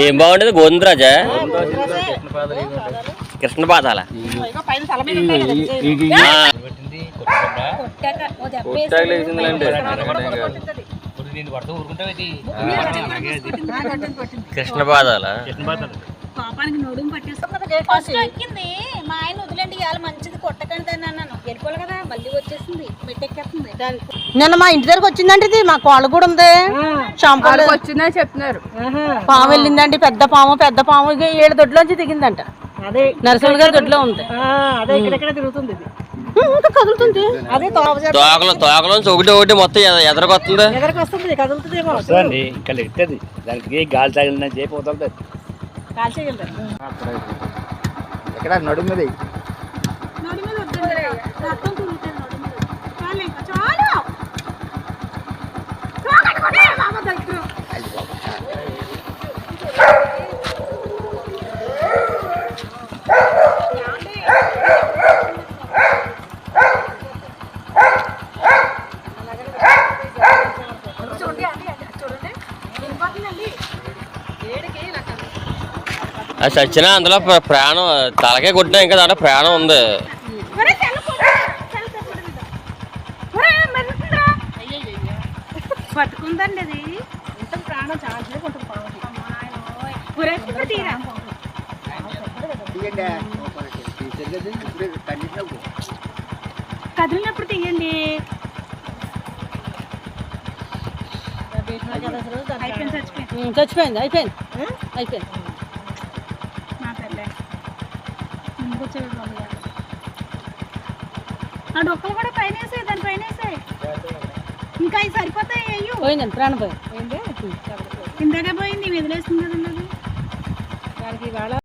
ఏం బాగుండేది? గోధుమ రాజా కృష్ణ పాదాల కృష్ణ పాదాల పాపానికి నడుము పట్టేస్తుంది. ఫస్ట్ ఎక్కింది మా ఆయన వదిలేండి ఇవాళ మంచిది కొట్టకండి దాన్ని అన్నాను. వెళ్ళిపోవాలి కదా మళ్ళీ వచ్చేసింది. మెట్టెక్కేస్తుంది నిన్న మా ఇంటి దగ్గరకు వచ్చిందండి ఇది మా కోళ్ళ కూడా ఉంది. షాంపూలు. వచ్చిందని చెప్తున్నారు. పాము వెళ్ళిందండి పెద్ద పాము పెద్ద పాము. ఇక ఏడు దొడ్లోంచి దిగిందంట. అదే. నరసింహ గారి దొడ్లో ఉంది. ఆ, అదే ఇక్కడెక్కడ తిరుగుతుంది కదులుతుంది. అదే తోక తోకలు తోకలోంచి ఒకటి ఒకటి మొత్తం ఎద- ఎదరకొస్తుంది. ఎదరికి వస్తుంది కదులుతుందేమో. వస్తుందండి ఇంకా ఎట్టది దానికి గాలి తగిలిన చేపి ఎక్కడ? నడుముది నడు మీద వద్దండి రక్తం తిరుగుతుంది నడు మీద చాలు ఇంకా చాలు తోకట్టుకోండి, మామ దగ్గర. చూడండి అండి అది చూడండి వెళ్ళిపోతుందండి ఏడికి ఇలా కదులుతుంది. అది చచ్చినా అందులో ప్ర- ప్రాణం తలకే కొట్టినా ఇంకా దాంట్లో ప్రాణం ఉంది. పట్టుకుందండి అది. ఉంటుంది ప్రాణం చాలా కదిలినప్పుడు. తీయండి. చచ్చిపోయింది. అయిపోయింది. అయిపోయింది. ఆ డొక్కలు కూడా పైన వేసాయి దాని పైన వేసాయి ఇంకా అవి సరిపోతాయి అయ్యో పోయిందండి ప్రాణం పోయింది. ఇందాక పోయింది వదిలేస్తుంది కదండి అది దానికి ఇవాళ